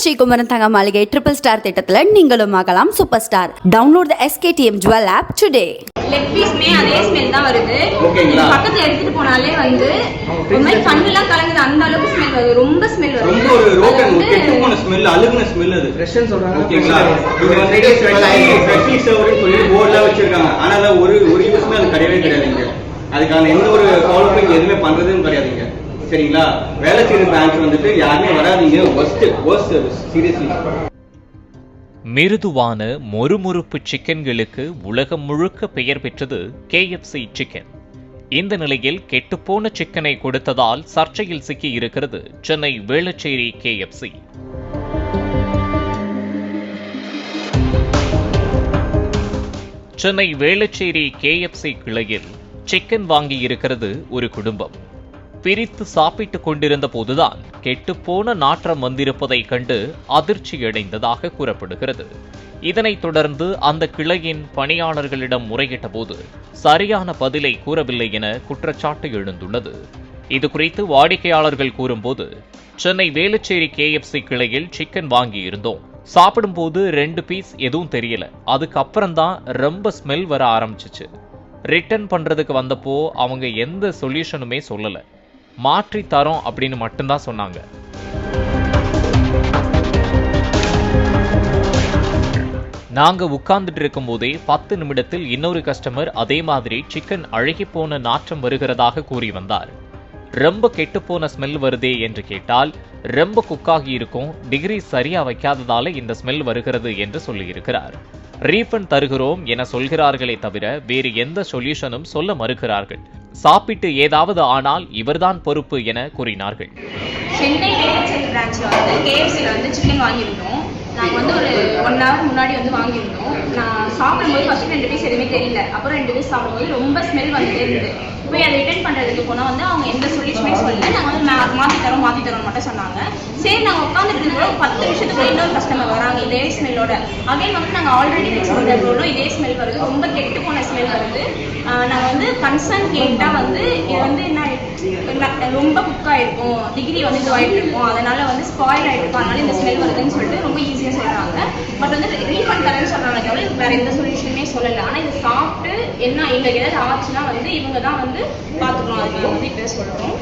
ஸ்ரீகுமரன் தங்க மாளிகை triple star திட்டத்துல நீங்களும் ஆகலாம் super star download the SKTM jewel app today leg பீஸ்மே அதே ஸ்மெல் தான் வருது. பக்கத்துல எடுத்துட்டு போனாலே வந்து ஒரு மாதிரி கண்ணெல்லாம் கலங்குது. அந்த அளவுக்கு ஸ்மெல் வருது. ரொம்ப ஸ்மெல் வருது. ரொம்ப ஒரு வந்து கெட்டு போன ஸ்மெல் அழுகுன ஸ்மெல் அது. ஃப்ரெஷ்னு சொல்றாங்க. ஓகேங்களா? இது வந்து ஃப்ரெஷ்லி சர்வர்னு சொல்லி போர்ட்லாம் வச்சிருக்காங்க. ஆனா ஒரு ஒரு யூஸ்மே அது கிடையவே கிடையாதுங்க. அதுக்கான எந்த ஒரு ஃபாலோ எதுவுமே பண்றதும் கிடையாதுங்க. சரிங்களா? வேலை செய்யற பிரான்ச் வந்துட்டு யாருமே வராதீங்க. ஒஸ்ட் ஒஸ்ட் சீரியஸ்லி மிருதுவான மொறுமொறுப்பு சிக்கன்களுக்கு உலகம் முழுக்க பெயர் பெற்றது கேஎஃப்சி சிக்கன் இந்த நிலையில் கெட்டுப்போன சிக்கனை கொடுத்ததால் சர்ச்சையில் சிக்கி இருக்கிறது சென்னை வேளச்சேரி கேஎஃப்சி சென்னை வேளச்சேரி கேஎஃப்சி கிளையில் சிக்கன் வாங்கி இருக்கிறது ஒரு குடும்பம். பிரித்து சாப்பிட்டுக் கொண்டிருந்த போதுதான் கெட்டுப்போன நாற்றம் வந்திருப்பதைக் கண்டு அதிர்ச்சி அடைந்ததாக கூறப்படுகிறது. இதனைத் தொடர்ந்து அந்த கிளையின் பணியாளர்களிடம் முறையிட்ட போது சரியான பதிலை கூறவில்லை என குற்றச்சாட்டு எழுந்துள்ளது. இது குறித்து வாடிக்கையாளர்கள் கூறும்போது சென்னை வேலுச்சேரி கேஎஃப்சி கிளையில் சிக்கன் வாங்கியிருந்தோம். சாப்பிடும்போது ரெண்டு பீஸ் எதுவும் தெரியல. அதுக்கப்புறம் தான் ரொம்ப ஸ்மெல் வர ஆரம்பிச்சிச்சு. ரிட்டர்ன் பண்றதுக்கு வந்தப்போ அவங்க எந்த சொல்யூஷனுமே சொல்லல. மாற்றி தரோம் அப்படின்னு மட்டும்தான் சொன்னாங்க. நாங்க உட்கார்ந்துட்டு இருக்கும்போதே பத்து நிமிடத்தில் இன்னொரு கஸ்டமர் அதே மாதிரி சிக்கன் அழுகி போன நாற்றம் வருகிறதாக கூறி வந்தார். ரொம்ப கெட்டுப்போன ஸ்மெல் வருதே என்று கேட்டால் ரொம்ப குக்காகி இருக்கும் டிகிரி சரியா வைக்காததால இந்த ஸ்மெல் வருகிறது என்று சொல்லியிருக்கிறார். ரீஃபண்ட் தருகிறோம் என சொல்கிறார்களே தவிர வேறு எந்த சொல்யூஷனும் சொல்ல மறுக்கிறார்கள். சாப்பிட்டு ஏதாவது ஆனால் இவர்தான் பொறுப்பு என கூறினார்கள். சென்னை வேளச்சேரி வந்து கேஎஃப்சியில் வந்து சிக்கன் வாங்கியிருந்தோம். நாங்கள் வந்து ஒரு ஒன் ஹவர் முன்னாடி வந்து வாங்கியிருந்தோம். நான் சாப்பிடும்போது ஃபஸ்ட்டு ரெண்டு பீஸ் எதுவுமே தெரியல. அப்புறம் ரெண்டு பீஸ் சாப்பிடும்போது ரொம்ப ஸ்மெல் வந்துட்டே இருந்தது. போய் அதை ரிட்டர்ன் பண்ணுறதுக்கு போனால் வந்து அவங்க எந்த சொல்யூஷனுமே சொல்லல நாங்கள் வந்து மா- மாற்றி தரோம் மாற்றி தரோம்னு மட்டும் சொன்னாங்க. சரி நாங்கள் உட்காந்துட்டு கூட பத்து நிமிஷத்துக்கு இன்னொரு கஸ்டமர் வராங்க இதே ஸ்மெல்லோட அகைன் வந்து நாங்கள் ஆல்ரெடி ஃபிக்ஸ் பண்ணுற பொருளும் இதே ஸ்மெல் வருது. ரொம்ப கெட்டு போன ஸ்மெல் வருது. நாங்கள் வந்து கன்சர்ன் கேட்டால் வந்து இது வந்து என்ன ரொம்ப குக் ஆகிருக்கும் டிகிரி வந்து இது ஆயிட்டு இருக்கும் அதனால வந்து ஸ்பாயில் ஆகிருக்கும் அதனால இந்த ஸ்மெல் வருதுன்னு சொல்லிட்டு ரொம்ப ஈஸியாக சொல்கிறாங்க பட் வந்து ரீஃபண்ட் தரேன்னு சொல்கிறாங்க தவிர வேற எந்த சொல்யூஷனுமே சொல்லலை. ஆனால் இது சாப்பிட்டு என்ன எங்களுக்கு ஏதாவது ஆச்சுன்னா வந்து இவங்க தான் வந்து பார்த்துக்கணும் அதுக்கு வந்து இப்போ சொல்கிறோம்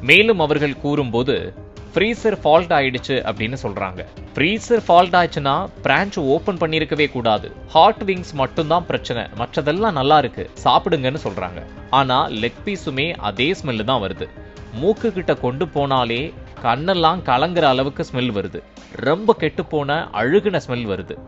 மேலும் அவர்கள் கூறும்போது ஃப்ரீசர் ஃபால்ட் ஆயிடுச்சு அப்படின்னு சொல்றாங்க. ஃப்ரீசர் ஃபால்ட் ஆயிடுச்சுன்னா பிரான்ச் ஓபன் பண்ணியிருக்கவே கூடாது. ஹாட் விங்ஸ் மட்டும்தான் பிரச்சனை. மற்றதெல்லாம் நல்லா இருக்கு. சாப்பிடுங்கன்னு சொல்றாங்க. ஆனா லெக் பீஸுமே அதே ஸ்மெல்லு தான் வருது. மூக்கு கிட்ட கொண்டு போனாலே கண்ணெல்லாம் கலங்குற அளவுக்கு ஸ்மெல் வருது. ரொம்ப கெட்டுப்போன அழுகுன ஸ்மெல் வருது.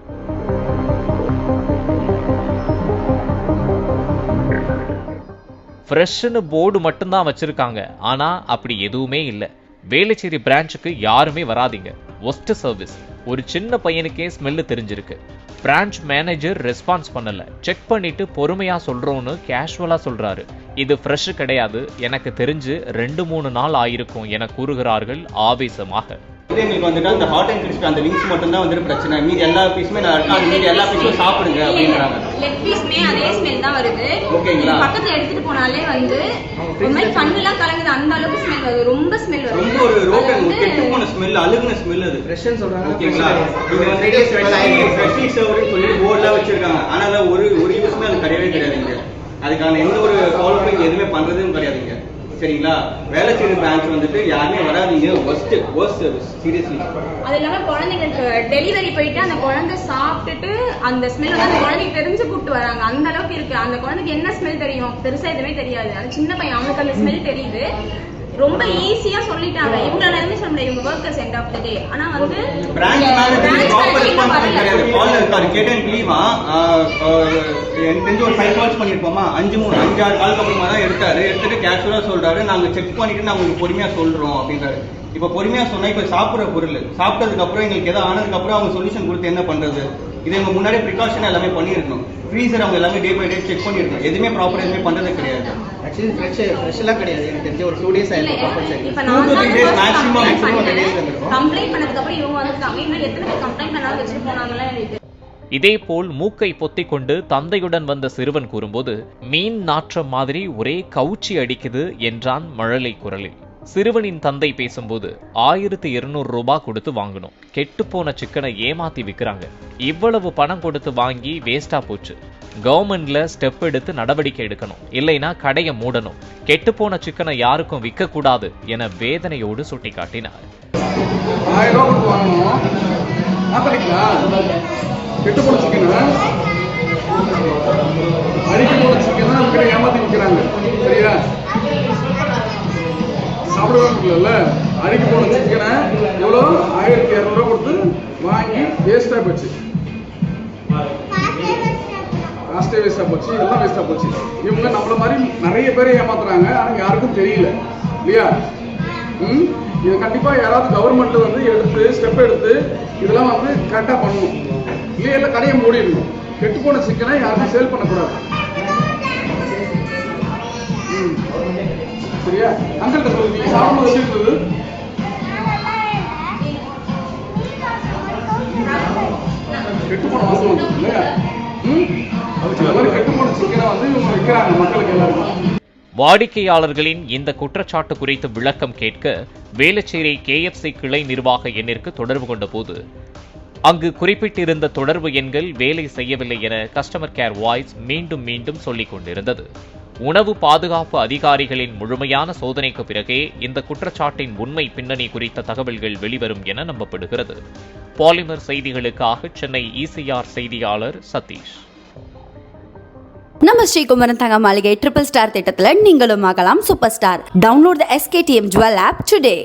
ஃப்ரெஷ்ஷுன்னு போர்டு மட்டும்தான் வச்சிருக்காங்க. ஆனா அப்படி எதுவுமே இல்லை. வேலைச்சேரி பிரான்ச்சுக்கு யாருமே வராதீங்க. ஒஸ்ட் சர்வீஸ் ஒரு சின்ன பையனுக்கே ஸ்மெல்லு தெரிஞ்சிருக்கு. பிரான்ச் மேனேஜர் ரெஸ்பான்ஸ் பண்ணல. செக் பண்ணிட்டு பொறுமையா சொல்றோம்னு கேஷுவலா சொல்றாரு. இது ஃப்ரெஷ் கிடையாது. எனக்கு தெரிஞ்சு ரெண்டு மூணு நாள் ஆயிருக்கும் என கூறுகிறார்கள் ஆவேசமாக. இது எங்களுக்கு வந்துட்டு அந்த ஹாட் அண்ட் கிறிஸ்பி அந்த விங்ஸ் மட்டும் தான் வந்துட்டு பிரச்சனை. மீதி எல்லா பீஸுமே நான் எல்லா பீஸும் சாப்பிடுங்க அப்படின்றாங்க. லெக் பீஸ்மே அதே ஸ்மெல் தான் வருது. பக்கத்துல எடுத்துட்டு போனாலே வந்து ஒரு மாதிரி கண்ணெல்லாம் கலங்குது. அந்த அளவுக்கு ஸ்மெல் வருது. ரொம்ப ஸ்மெல் வருது. ரொம்ப ஒரு வந்து கெட்டு போன ஸ்மெல் அழுகுன ஸ்மெல் அது. ஃப்ரெஷ்னு சொல்றாங்க. ஓகேங்களா? இது வந்து ஃப்ரெஷ்லி சர்வர்னு சொல்லி போர்ட்லாம் வச்சிருக்காங்க. ஆனா ஒரு ஒரு யூஸ்மே அது கிடையவே கிடையாதுங்க. அதுக்கான எந்த ஒரு ஃபாலோ எதுவுமே பண்றதும் கிடையாதுங்க. சரிங்களா? வேலை செய்யற பேங்க் வந்துட்டு யாருமே வராதீங்க ஒஸ்ட் ஒஸ்ட் சர்வீஸ் சீரியஸ்லி அது இல்லாம குழந்தைங்களுக்கு டெலிவரி போயிட்டு அந்த குழந்தை சாப்பிட்டுட்டு அந்த ஸ்மெல் வந்து அந்த குழந்தைக்கு தெரிஞ்சு கூப்பிட்டு வராங்க. அந்த அளவுக்கு இருக்கு. அந்த குழந்தைக்கு என்ன ஸ்மெல் தெரியும்? பெருசா எதுவுமே தெரியாது. அந்த சின்ன பையன். அவனுக்கு அந்த ஸ்மெல் தெரியுது. ரொம்ப ஈஸியா சொல்லிட்டாங்க. இவங்களால எதுவுமே சொல்ல முடியாது. இவங்க workers end of the day ஆனா வந்து பிரான்ச் மேனேஜர் ப்ராப்பர் ரெஸ்பான்ஸ் கிடையாது. கால்ல இருக்காரு. கேட்டேன் லீவா தெரிஞ்சு ஒரு ஃபைவ் கால்ஸ் பண்ணிருப்போமா அஞ்சு மூணு அஞ்சு ஆறு கால் அப்புறமா தான் எடுத்தாரு. எடுத்துட்டு கேஷுவலா சொல்றாரு. நாங்க செக் பண்ணிட்டு நாங்க உங்களுக்கு பொறுமையா சொல்றோம் அப்படின்றாரு. இப்ப பொறுமையா சொன்னா இப்ப சாப்பிடுற பொருள். சாப்பிட்டதுக்கு அப்புறம் எங்களுக்கு ஏதாவது ஆனதுக்கு அப்புறம் அவங்க சொல்யூஷன் கொடுத்து என்ன பண்றது? இது இவங்க முன்னாடி ப்ரிகாஷன் எல்லாமே பண்ணியிருக்கணும். ஃப்ரீசர் அவங்க எல்லாமே டே பை டே செக் பண்ணிருக்கணும் எதுவுமே ப்ராப்பர் எதுவுமே பண்றது கிடையாது. ஆக்சுவலி ஃப்ரெஷ் ஃப்ரெஷ்லாம் கிடையாது எனக்கு தெரிஞ்ச ஒரு டூ டேஸ் இல்ல, ஆயிருக்கு ப்ராப்பர் செக் இப்ப நான் to தான் three days first maximum, complaint maximum ten days ல பண்ணேன். இருக்கும். complaint பண்ணதுக்கு அப்புறம் இவங்க வந்துட்டாங்க இன்னும் எத்தனை பேர் கம்ப்ளைண்ட் பண்ணாலும் வச்சுட்டு போனாங்களா எனக்கு இதேபோல் மூக்கை பொத்திக் கொண்டு தந்தையுடன் வந்த சிறுவன் கூறும்போது மீன் நாற்றம் மாதிரி ஒரே கவுச்சி அடிக்குது என்றான் மழலை குரலில் சிறுவனின் தந்தை பேசும்போது ஆயிரத்தி இருநூறு ரூபாய் கொடுத்து வாங்கணும் கெட்டுப்போன சிக்கனை ஏமாத்தி விற்கிறாங்க இவ்வளவு பணம் கொடுத்து வாங்கி வேஸ்டா போச்சு. கவர்மெண்ட்ல ஸ்டெப் எடுத்து நடவடிக்கை எடுக்கணும். இல்லைனா கடையை மூடணும். கெட்டுப்போன சிக்கனை யாருக்கும் விற்க கூடாது என வேதனையோடு சுட்டிக்காட்டினார். கெட்டு போன சிக்கனா? அடிக்க போன சிக்கனா ஏமாத்தி சாப்பிடுவாங்கல்ல அடிக்க போன சிக்கனை எவ்வளோ? ஆயிரத்தி இரநூறுவா கொடுத்து வாங்கி வேஸ்டாக போச்சு. காஸ்டே வேஸ்டாக போச்சு. இதெல்லாம் வேஸ்டாக போச்சு. இவங்க நம்மள மாதிரி நிறைய பேரை ஏமாத்துறாங்க. ஆனால் யாருக்கும் தெரியல. இல்லையா? ம்? இது கண்டிப்பா யாராவது கவர்மெண்ட் வந்து எடுத்து ஸ்டெப் எடுத்து இதெல்லாம் வந்து கரெக்டா பண்ணணும். இல்லையா? இல்லை கடையை மூடிடணும். கெட்டு போன சிக்கனை யாருமே சேல் பண்ணக்கூடாது. சரியா? அங்கிட்ட சொல்லுங்க நீங்க சாப்பிடும்போது எப்படி இருந்தது கெட்டு போன வாசம் வந்து இல்லையா? அதுக்கு மாதிரி கெட்டு போன சிக்கனை வந்து இவங்க விற்கிறாங்க மக்களுக்கு எல்லாருக்கும். வாடிக்கையாளர்களின் இந்த குற்றச்சாட்டு குறித்து விளக்கம் கேட்க வேலச்சேரி கேஎஃப்சி கிளை நிர்வாக எண்ணிற்கு தொடர்பு கொண்டபோது அங்கு குறிப்பிட்டிருந்த தொடர்பு எண்கள் வேலை செய்யவில்லை என கஸ்டமர் கேர் வாய்ஸ் மீண்டும் மீண்டும் சொல்லிக் கொண்டிருந்தது உணவு பாதுகாப்பு அதிகாரிகளின் முழுமையான சோதனைக்கு பிறகே இந்த குற்றச்சாட்டின் உண்மை பின்னணி குறித்த தகவல்கள் வெளிவரும் என நம்பப்படுகிறது. பாலிமர் செய்திகளுக்காக சென்னை இசிஆர் செய்தியாளர் சதீஷ். நம்ம ஸ்ரீகுமரன் தங்க மாளிகை ட்ரிபிள் ஸ்டார் திட்டத்தில் நீங்களும் ஆகலாம். Super star download the SKTM jewel app today